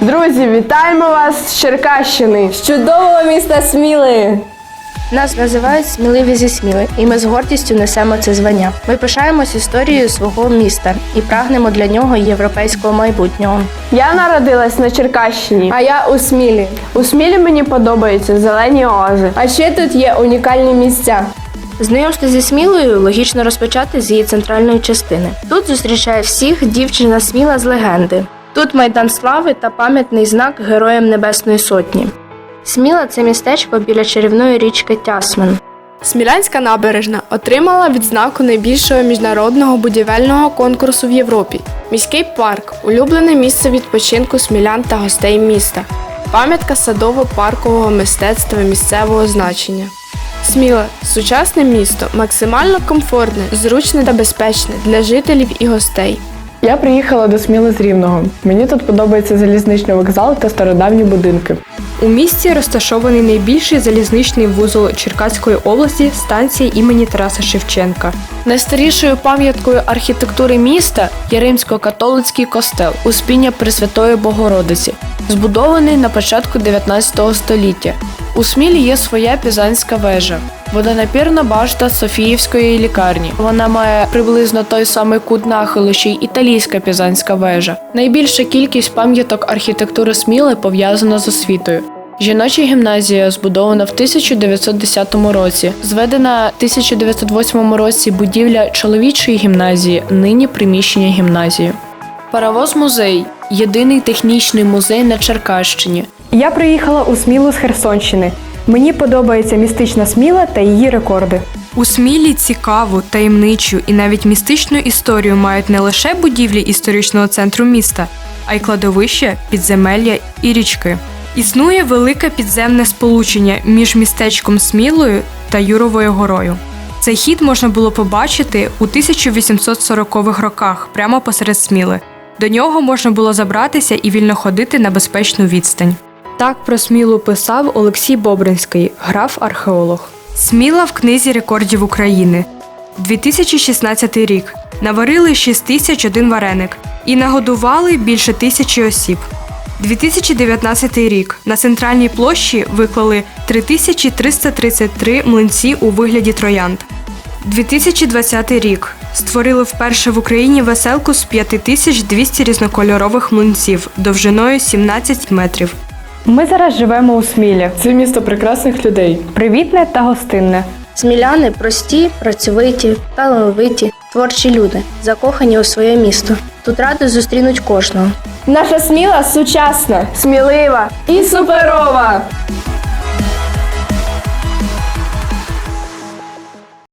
Друзі, вітаємо вас з Черкащини. З чудового міста Сміли! Нас називають сміливі зі сміли, і ми з гордістю несемо це звання. Ми пишаємось історією свого міста і прагнемо для нього європейського майбутнього. Я народилась на Черкащині. А я у Смілі. У Смілі мені подобаються зелені оази. А ще тут є унікальні місця. Знайомство зі Смілою логічно розпочати з її центральної частини. Тут зустрічає всіх дівчина Сміла з легенди. Тут майдан слави та пам'ятний знак Героям Небесної Сотні. Сміла це містечко біля чарівної річки Тясмин. Смілянська набережна отримала відзнаку найбільшого міжнародного будівельного конкурсу в Європі. Міський парк улюблене місце відпочинку смілян та гостей міста. Пам'ятка садово-паркового мистецтва місцевого значення. Сміла сучасне місто, максимально комфортне, зручне та безпечне для жителів і гостей. Я приїхала до Сміли з Рівного. Мені тут подобається залізничний вокзал та стародавні будинки. У місті розташований найбільший залізничний вузол Черкаської області станція імені Тараса Шевченка. Найстарішою пам'яткою архітектури міста є римсько-католицький костел Успіння Пресвятої Богородиці, збудований на початку 19 століття. У Смілі є своя пізанська вежа, водонапірна башта Софіївської лікарні. Вона має приблизно той самий кут нахилу, що й італійська пізанська вежа. Найбільша кількість пам'яток архітектури Сміли пов'язана з освітою. Жіноча гімназія збудована в 1910 році. Зведена в 1908 році будівля чоловічої гімназії, нині приміщення гімназії. Паровоз музей єдиний технічний музей на Черкащині. Я приїхала у Смілу з Херсонщини. Мені подобається містична Сміла та її рекорди. У Смілі цікаву, таємничу і навіть містичну історію мають не лише будівлі історичного центру міста, а й кладовища, підземелля і річки. Існує велике підземне сполучення між містечком Смілою та Юровою горою. Цей хід можна було побачити у 1840-х роках прямо посеред Сміли. До нього можна було забратися і вільно ходити на безпечну відстань. Так про Смілу писав Олексій Бобринський, граф-археолог. Сміла в книзі рекордів України. 2016 рік. Наварили 6001 вареник і нагодували більше тисячі осіб. 2019 рік. На центральній площі виклали 3333 млинці у вигляді троянд. 2020 рік. Створили вперше в Україні веселку з 5200 різнокольорових млинців довжиною 17 метрів. Ми зараз живемо у Смілі. Це місто прекрасних людей. Привітне та гостинне. Сміляни прості, працьовиті, талановиті, творчі люди, закохані у своє місто. Тут радо зустрінуть кожного. Наша Сміла сучасна Смілива і суперова.